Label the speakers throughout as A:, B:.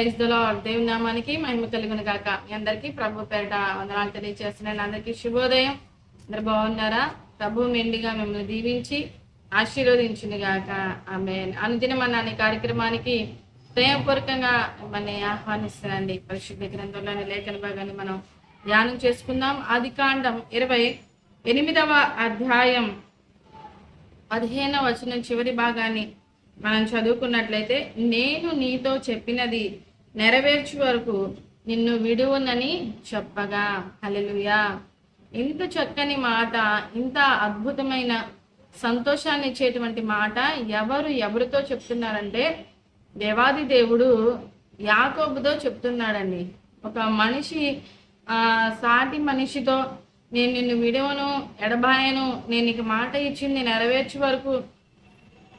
A: Praise దలో దేవుని నామానికి మహిమ కలుగును గాక. మీ అందరికీ ప్రభు పేరిట వందనాలు తెలియజేస్తున్నాను అందరికీ శుభోదయం. అందరు బాగున్నారా? ప్రభు మెండిగా మిమ్మల్ని దీవించి ఆశీర్వదించింది గాక. ఆమె అనుదినం అన్న అనే కార్యక్రమానికి ప్రేమపూర్వకంగా మిమ్మల్ని ఆహ్వానిస్తానండి పరిశుద్ధ గ్రంథంలోని లేఖన భాగాన్ని మనం ధ్యానం చేసుకుందాం. ఆది కాండం ఇరవై ఎనిమిదవ అధ్యాయం పదిహేనవ వచనం చివరి భాగాన్ని మనం చదువుకున్నట్లయితే నేను నీతో చెప్పినది నెరవేర్చు వరకు నిన్ను విడువునని చెప్పగా. హల్లెలూయా. ఇంత చక్కని మాట ఇంత అద్భుతమైన సంతోషాన్ని ఇచ్చేటువంటి మాట ఎవరు ఎవరితో చెప్తున్నారంటే దేవాది దేవుడు యాకోబుతో చెప్తున్నాడండి. ఒక మనిషి ఆ సాటి మనిషితో నేను నిన్ను విడవను ఎడబాయను నేను నీకు మాట ఇచ్చింది నెరవేర్చే వరకు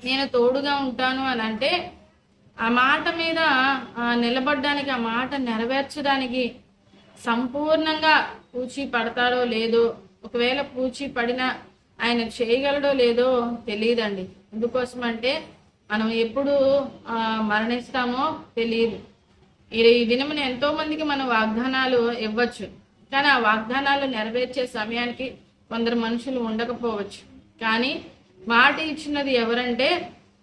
A: నేను తోడుగా ఉంటాను అని అంటే ఆ మాట మీద నిలబడడానికి ఆ మాట నెరవేర్చడానికి సంపూర్ణంగా పూచి పడతాడో లేదో ఒకవేళ పూచి పడినా ఆయన చేయగలడో లేదో తెలియదండి. ఎందుకోసం అంటే మనం ఎప్పుడు మరణిస్తామో తెలియదు. ఈ ఈ దినమున ఎంతో మందికి మనం వాగ్దానాలు ఇవ్వచ్చు. కానీ ఆ వాగ్దానాలు నెరవేర్చే సమయానికి కొందరు మనుషులు ఉండకపోవచ్చు. కానీ మాట ఇచ్చినది ఎవరంటే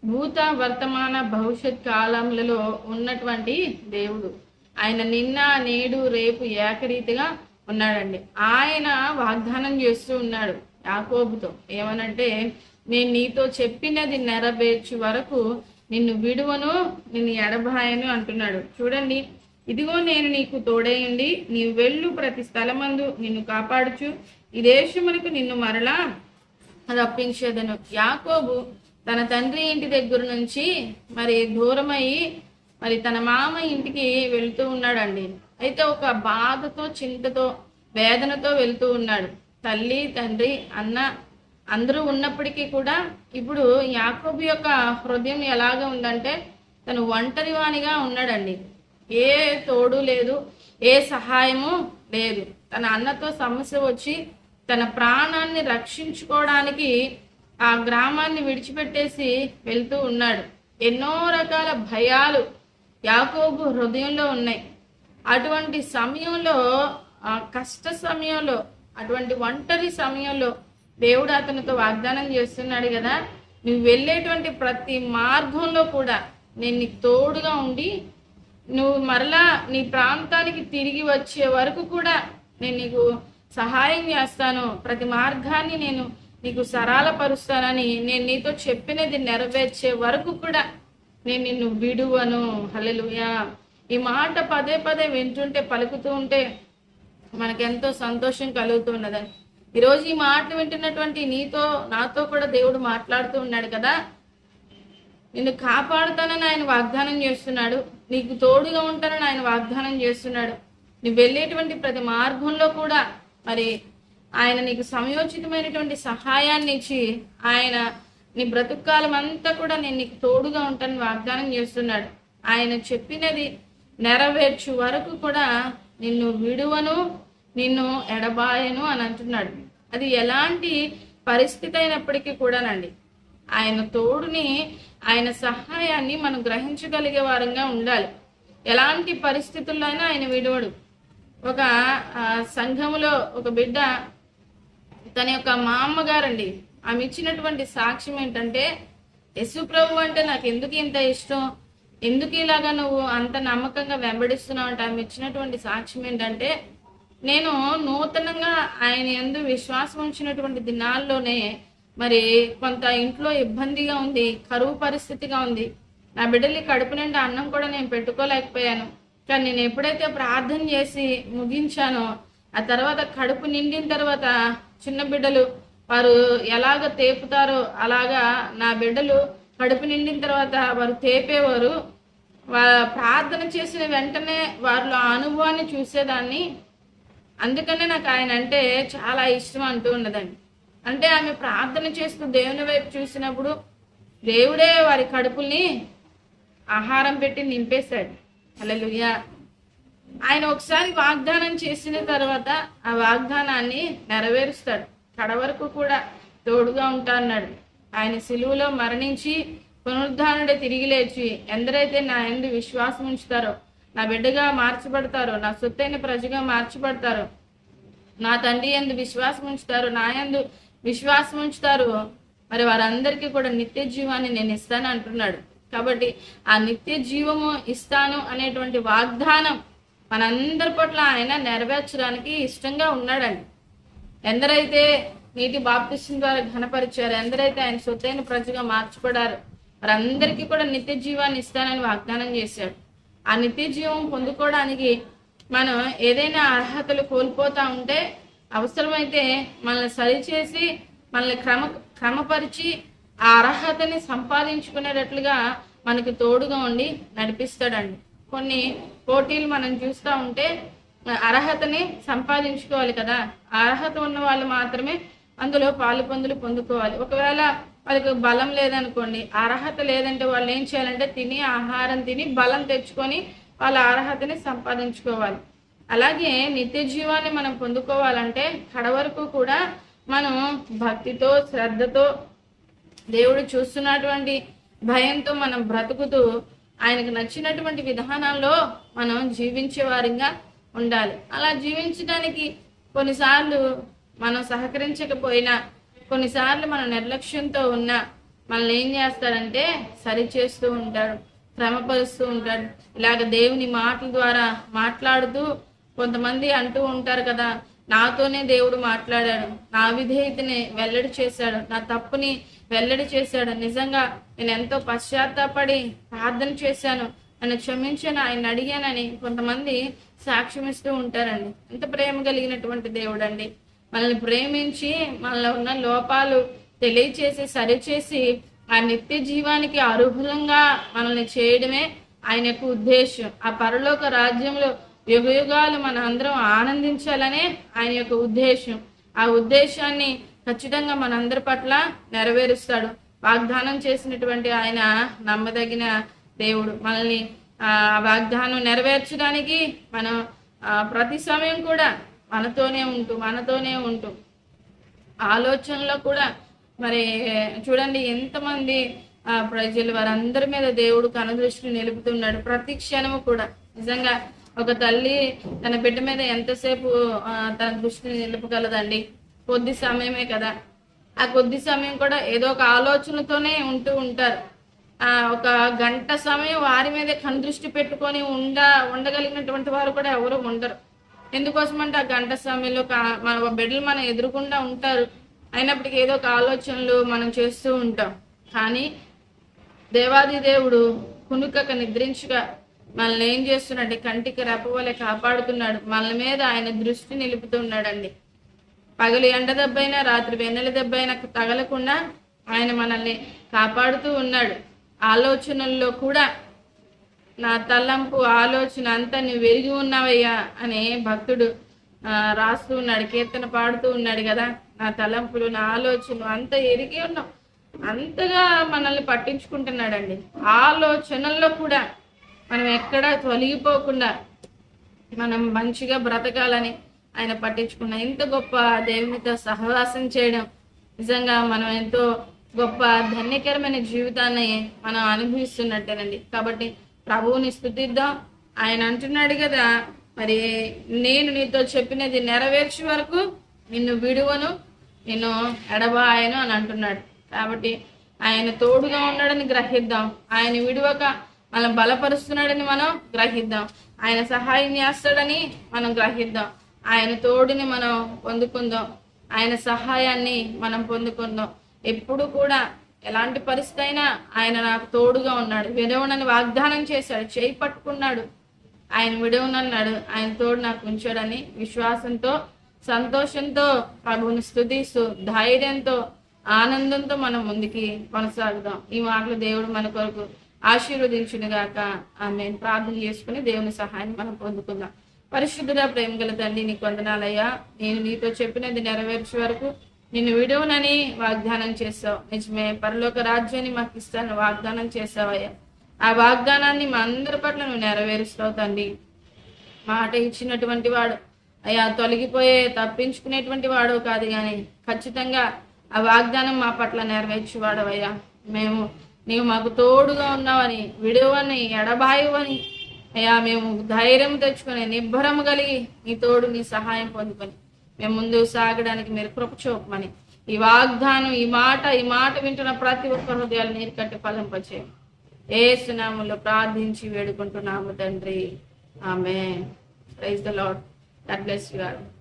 A: భూత వర్తమాన భవిష్యత్ కాలములలో ఉన్నటువంటి దేవుడు. ఆయన నిన్న నేడు రేపు ఏకరీతిగా ఉన్నాడండి. ఆయన వాగ్దానం చేస్తూ ఉన్నాడు యాకోబుతో. ఏమనంటే నేను నీతో చెప్పినది నెరవేర్చు వరకు నిన్ను విడువను నిన్ను ఎడబాయను అంటున్నాడు. చూడండి ఇదిగో నేను నీకు తోడేయండి నీవు వెళ్ళు ప్రతి స్థలమందు నిన్ను కాపాడుచు. ఈ దేశమునకు నిన్ను మరలా రప్పించేదను. యాకోబు తన తండ్రి ఇంటి దగ్గర నుంచి మరి దూరమయ్యి మరి తన మామ ఇంటికి వెళ్తూ ఉన్నాడండి. అయితే ఒక బాధతో చింతతో వేదనతో వెళ్తూ ఉన్నాడు. తల్లి తండ్రి అన్న అందరూ ఉన్నప్పటికీ కూడా ఇప్పుడు యాకోబు యొక్క హృదయం ఎలాగ ఉందంటే తను ఒంటరివానిగా ఉన్నాడండి. ఏ తోడు లేదు ఏ సహాయము లేదు. తన అన్నతో సమస్య వచ్చి తన ప్రాణాన్ని రక్షించుకోవడానికి ఆ గ్రామాన్ని విడిచిపెట్టేసి వెళ్తూ ఉన్నాడు. ఎన్నో రకాల భయాలు యాకోబు హృదయంలో ఉన్నాయి. అటువంటి సమయంలో ఆ కష్ట సమయంలో అటువంటి ఒంటరి సమయంలో దేవుడు అతనితో వాగ్దానం చేస్తున్నాడు కదా నువ్వు వెళ్ళేటువంటి ప్రతి మార్గంలో కూడా నేను నీకు తోడుగా ఉండి నువ్వు మరలా నీ ప్రాంతానికి తిరిగి వచ్చే వరకు కూడా నేను నీకు సహాయం చేస్తాను. ప్రతి మార్గాన్ని నేను నీకు సరళపరుస్తానని నేను నీతో చెప్పినది నెరవేర్చే వరకు కూడా నేను నిన్ను విడువను. హలెలుయా ఈ మాట పదే పదే వింటుంటే పలుకుతూ ఉంటే మనకెంతో సంతోషం కలుగుతున్నదని ఈరోజు ఈ మాటలు వింటున్నటువంటి నీతో నాతో కూడా దేవుడు మాట్లాడుతూ ఉన్నాడు కదా. నిన్ను కాపాడుతానని ఆయన వాగ్దానం చేస్తున్నాడు. నీకు తోడుగా ఉంటానని ఆయన వాగ్దానం చేస్తున్నాడు. నువ్వు వెళ్ళేటువంటి ప్రతి మార్గంలో కూడా మరి ఆయన నీకు సమయోచితమైనటువంటి సహాయాన్ని ఇచ్చి ఆయన నీ బ్రతుకాలం అంతా కూడా నేను నీకు తోడుగా ఉంటాను వాగ్దానం చేస్తున్నాడు. ఆయన చెప్పినది నెరవేర్చు వరకు కూడా నిన్ను విడువను నిన్ను ఎడబాయను అని అంటున్నాడు. అది ఎలాంటి పరిస్థితి అయినప్పటికీ కూడానండి ఆయన తోడుని ఆయన సహాయాన్ని మనం గ్రహించగలిగే వారంగా ఉండాలి. ఎలాంటి పరిస్థితుల్లో అయినా ఆయన విడవడు. ఒక సంఘములో ఒక బిడ్డ తన యొక్క మా అమ్మగారండి ఆమె ఇచ్చినటువంటి సాక్ష్యం ఏంటంటే యశు ప్రభు అంటే నాకు ఎందుకు ఇంత ఇష్టం? ఎందుకు ఇలాగా నువ్వు అంత నమ్మకంగా వెంబడిస్తున్నావు అంటే ఆమె ఇచ్చినటువంటి సాక్ష్యం ఏంటంటే నేను నూతనంగా ఆయన ఎందు విశ్వాసం ఉంచినటువంటి దినాల్లోనే మరి కొంత ఇంట్లో ఇబ్బందిగా ఉంది కరువు పరిస్థితిగా ఉంది. నా బిడ్డలకి కడుపు నిండా అన్నం కూడా నేను పెట్టుకోలేకపోయాను. కానీ నేను ఎప్పుడైతే ప్రార్థన చేసి ముగించానో ఆ తర్వాత కడుపు నిండిన తర్వాత చిన్న బిడ్డలు వారు ఎలాగ తేపుతారో అలాగా నా బిడ్డలు కడుపు నిండిన తర్వాత వారు తేపేవారు. ప్రార్థన చేసిన వెంటనే వారిలో ఆ అనుభవాన్ని చూసేదాన్ని. అందుకనే నాకు ఆయన అంటే చాలా ఇష్టం అంటూ ఉన్నదండి. అంటే ఆమె ప్రార్థన చేస్తూ దేవుని వైపు చూసినప్పుడు దేవుడే వారి కడుపుల్ని ఆహారం పెట్టి నింపేశాడు. హల్లెలూయా. ఆయన ఒకసారి వాగ్దానం చేసిన తర్వాత ఆ వాగ్దానాన్ని నెరవేరుస్తాడు. కడ వరకు కూడా తోడుగా ఉంటాడు ఆయన సిలువలో మరణించి పునరుద్ధానుడే తిరిగి లేచి ఎందరైతే నా ఎందు విశ్వాసం ఉంచుతారో నా బిడ్డగా మార్చిపడతారో నా సొత్తైన ప్రజగా మార్చబడతారు నా తండ్రి ఎందు విశ్వాసం ఉంచుతారు నా ఎందు విశ్వాసం ఉంచుతారు మరి వారందరికీ కూడా నిత్య జీవాన్ని నేను ఇస్తాను అంటున్నాడు. కాబట్టి ఆ నిత్య జీవము ఇస్తాను అనేటువంటి వాగ్దానం మనందరి పట్ల ఆయన నెరవేర్చడానికి ఇష్టంగా ఉన్నాడండి. ఎందరైతే నీటి బాప్తిస్తం ద్వారా ఘనపరిచారు ఎందరైతే ఆయన సొత్తైన ప్రజగా మార్చబడారు వారందరికీ కూడా నిత్య జీవాన్ని ఇస్తానని వాగ్దానం చేశాడు. ఆ నిత్య జీవం పొందుకోవడానికి మనం ఏదైనా అర్హతలు కోల్పోతా ఉంటే అవసరమైతే మనల్ని సరిచేసి మనల్ని క్రమ క్రమపరిచి ఆ అర్హతని సంపాదించుకునేటట్లుగా మనకి తోడుగా ఉండి నడిపిస్తాడండి. కొన్ని పోటీలు మనం చూస్తూ ఉంటే అర్హతని సంపాదించుకోవాలి కదా. అర్హత ఉన్న వాళ్ళు మాత్రమే అందులో పాలు పందులు పొందుకోవాలి. ఒకవేళ వాళ్ళకి బలం లేదనుకోండి అర్హత లేదంటే వాళ్ళు ఏం చేయాలంటే తిని ఆహారం తిని బలం తెచ్చుకొని వాళ్ళ అర్హతని సంపాదించుకోవాలి. అలాగే నిత్య జీవాన్ని మనం పొందుకోవాలంటే కడ వరకు కూడా మనం భక్తితో శ్రద్ధతో దేవుడు చూస్తున్నటువంటి భయంతో మనం బ్రతుకుతూ ఆయనకు నచ్చినటువంటి విధానంలో మనం జీవించే వారిగా ఉండాలి. అలా జీవించడానికి కొన్నిసార్లు మనం సహకరించకపోయినా కొన్నిసార్లు మనం నిర్లక్ష్యంతో ఉన్నా మనల్ని ఏం చేస్తాడంటే సరి చేస్తూ ఉంటాడు క్రమపరుస్తూ ఉంటాడు. ఇలాగ దేవుని మాటల ద్వారా మాట్లాడుతూ కొంతమంది అంటూ ఉంటారు కదా నాతోనే దేవుడు మాట్లాడాడు నా విధేయతని వెల్లడి చేశాడు నా తప్పుని వెల్లడి చేశాడు. నిజంగా నేను ఎంతో పశ్చాత్తాపడి ప్రార్థన చేశాను. నన్ను క్షమించాను ఆయన అడిగానని కొంతమంది సాక్ష్యం ఇస్తూ ఉంటారండి. ఎంత ప్రేమ కలిగినటువంటి దేవుడు అండి మనల్ని ప్రేమించి మనలో ఉన్న లోపాలు తెలియచేసి సరిచేసి ఆ నిత్య జీవానికి అర్హులంగా మనల్ని చేయడమే ఆయన యొక్క ఉద్దేశం ఆ పరలోక రాజ్యంలో యుగ యుగాలు మన అందరం ఆనందించాలనే ఆయన యొక్క ఉద్దేశం ఆ ఉద్దేశాన్ని ఖచ్చితంగా మనందరి పట్ల నెరవేరుస్తాడు. వాగ్దానం చేసినటువంటి ఆయన నమ్మదగిన దేవుడు. మనల్ని ఆ వాగ్దానం నెరవేర్చడానికి మనం ఆ, ప్రతి సమయం కూడా మనతోనే ఉంటూ మనతోనే ఉంటూ ఆలోచనలో కూడా మరి చూడండి ఎంతమంది ఆ, ప్రజలు వారందరి మీద దేవుడు కనుదృష్టిని నిలుపుతున్నాడు. ప్రతి క్షణము కూడా నిజంగా ఒక తల్లి తన బిడ్డ మీద ఎంతసేపు తన దృష్టిని నిలుపగలదండి? కొద్ది సమయమే కదా. ఆ కొద్ది సమయం కూడా ఏదో ఒక ఆలోచనతోనే ఉంటూ ఉంటారు. ఆ ఒక గంట సమయం వారి మీదే కనుదృష్టి పెట్టుకొని ఉండ ఉండగలిగినటువంటి వారు కూడా ఎవరు ఉండరు. ఎందుకోసం అంటే ఆ గంట సమయంలో మన బిడ్డలు మనం ఎదురుకుండా ఉంటారు. అయినప్పటికీ ఏదో ఒక ఆలోచనలు మనం చేస్తూ ఉంటాం. కానీ దేవాది దేవుడు కునుకక నిద్రించగా మనల్ని ఏం చేస్తున్నాడు? కంటికి రెప్పవలే కాపాడుతున్నాడు. మన మీద ఆయన దృష్టి నిలుపుతున్నాడండి. పగలు ఎండ దెబ్బైనా రాత్రి వెన్నెల దెబ్బైనా తగలకుండా ఆయన మనల్ని కాపాడుతూ ఉన్నాడు. ఆలోచనల్లో కూడా నా తలంపు ఆలోచన అంతా నువ్వు వెరిగి ఉన్నావయ్యా అని భక్తుడు రాస్తూ ఉన్నాడు కీర్తన పాడుతూ ఉన్నాడు కదా. నా తలంపులు నా ఆలోచనలు అంత ఎరిగి ఉన్నాం. అంతగా మనల్ని పట్టించుకుంటున్నాడండి. ఆలోచనల్లో కూడా మనం ఎక్కడా తొలగిపోకుండా మనం మంచిగా బ్రతకాలని ఆయన పట్టించుకున్న ఇంత గొప్ప దేవునితో సహవాసం చేయడం నిజంగా మనం ఎంతో గొప్ప ధన్యకరమైన జీవితాన్ని మనం అనుభవిస్తున్నట్టేనండి. కాబట్టి ప్రభువుని స్థుతిద్దాం. ఆయన అంటున్నాడు కదా మరి నేను నీతో చెప్పినది నెరవేర్చే వరకు నిన్ను విడువను నిన్ను ఎడబాయను అని అంటున్నాడు. కాబట్టి ఆయన తోడుగా ఉన్నాడని గ్రహిద్దాం. ఆయన విడువక మనం బలపరుస్తున్నాడని మనం గ్రహిద్దాం. ఆయన సహాయం చేస్తాడని మనం గ్రహిద్దాం. ఆయన తోడుని మనం పొందుకుందాం. ఆయన సహాయాన్ని మనం పొందుకుందాం. ఎప్పుడు కూడా ఎలాంటి పరిస్థితి అయినా ఆయన నాకు తోడుగా ఉన్నాడు. విడవనని వాగ్దానం చేశాడు. చేయి పట్టుకున్నాడు. ఆయన విడవనన్నాడు. ఆయన తోడు నాకు ఉంచాడని విశ్వాసంతో సంతోషంతో ప్రభువుని స్థుతిస్తూ ధైర్యంతో ఆనందంతో మనం ముందుకి కొనసాగుదాం. ఈ మాటలు దేవుడు మన కొరకు ఆశీర్వదించును గాక ఆమె ప్రార్థన చేసుకుని దేవుని సహాయాన్ని మనం పొందుకుందాం. పరిశుద్ధుల ప్రేమ గల తండ్రి నీకు వందనాలయ్యా. నేను నీతో చెప్పినది నెరవేర్చే వరకు నిన్ను విడవనని వాగ్దానం చేస్తావు. నిజమే పరలోక రాజ్యాన్ని మాకు ఇస్తాను వాగ్దానం చేసావయ్యా ఆ వాగ్దానాన్ని మా అందరి పట్ల నువ్వు నెరవేరుస్తావు తండ్రి. మాట ఇచ్చినటువంటి వాడు అయ్యా తొలగిపోయే తప్పించుకునేటువంటి వాడు కాదు కానీ ఖచ్చితంగా ఆ వాగ్దానం మా పట్ల నెరవేర్చేవాడు అయ్యా మేము నీవు మాకు తోడుగా ఉన్నావని విడవని ఎడబాయువని అయ్యా మేము ధైర్యం తెచ్చుకొని నిబ్బరం కలిగి నీ తోడు నీ సహాయం పొందుకొని మేము ముందు సాగడానికి మీరు కృప చూపమని ఈ వాగ్దానం ఈ మాట ఈ మాట వింటున్న ప్రతి ఒక్క హృదయాలు నీరు కట్టి ఫలింపచే ఏ సునాములో ప్రార్థించి వేడుకుంటున్నాము తండ్రి. ఆమె praise the Lord God bless you